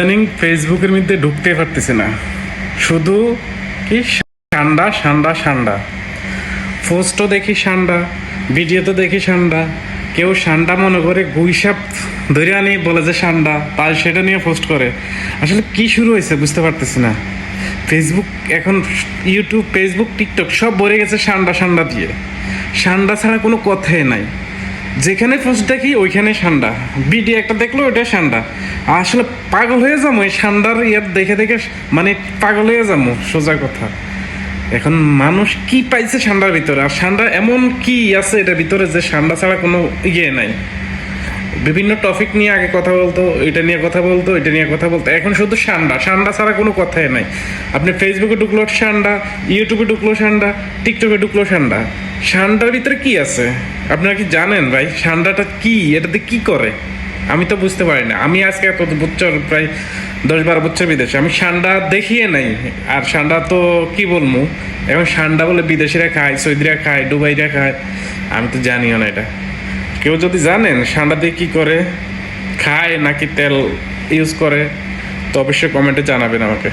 ইদানিং ফেসবুকের মধ্যে ঢুকতে পারতেছি না। শুধু কি সান্ডা সান্ডা সান্ডা। পোস্টও দেখি সান্ডা, ভিডিওতে দেখি সান্ডা। কেউ সান্ডা মনে করে গুইসাপ ধরে আনি, বলে যে সান্ডা তার সেটা নিয়ে পোস্ট করে। আসলে কি শুরু হয়েছে বুঝতে পারতেছি না। ফেসবুক এখন ইউটিউব ফেসবুক টিকটক সব ভরে গেছে সান্ডা সান্ডা দিয়ে। সান্ডা ছাড়া কোনো কথাই নাই। যেখানে পোস্ট দেখি, ওইখানে সান্ডা। ভিডিও একটা দেখল, ওইটা সান্ডা। আসলে পাগল হয়ে যাব, এই সান্ডার ইয়ার দেখে দেখে মানে পাগল হয়ে যাব, সোজা কথা। এখন মানুষ কি পাইছে সান্ডার ভিতরে? আর সান্ডা এমন কি আছে এটার ভিতরে যে সান্ডা ছাড়া কোনো ইয়ে নাই? বিভিন্ন টপিক নিয়ে আগে কথা বলতো, এটা নিয়ে কথা বলতো, এটা নিয়ে কথা বলতো। এখন শুধু সান্ডা সান্ডা ছাড়া কোনো কথাই নাই। আপনি ফেসবুকে ঢুকলো সান্ডা ইউটিউবে ঢুকলো সান্ডা টিকটকে ঢুকলো সান্ডা। সান্ডার ভিতরে কি আছে? আপনারা কি জানেন ভাই? সান্ডাটা কি? এটাতে কি করে? আমি তো বুঝতে পারি না। আমি আজকে এত বছর, প্রায় দশ বারো বছর বিদেশে। আমি সান্ডা দেখিয়ে নাই। আর সান্ডা তো কি বলব? এখন সান্ডা বলে বিদেশিরা খায়, সৌদিরা খায় ডুবাইরা খায়। আমি তো জানিও না এটা। কেউ যদি জানেন সান্ডা দিয়ে কি করে খায় নাকি তেল ইউজ করে, তো অবশ্যই কমেন্টে জানাবেন আমাকে।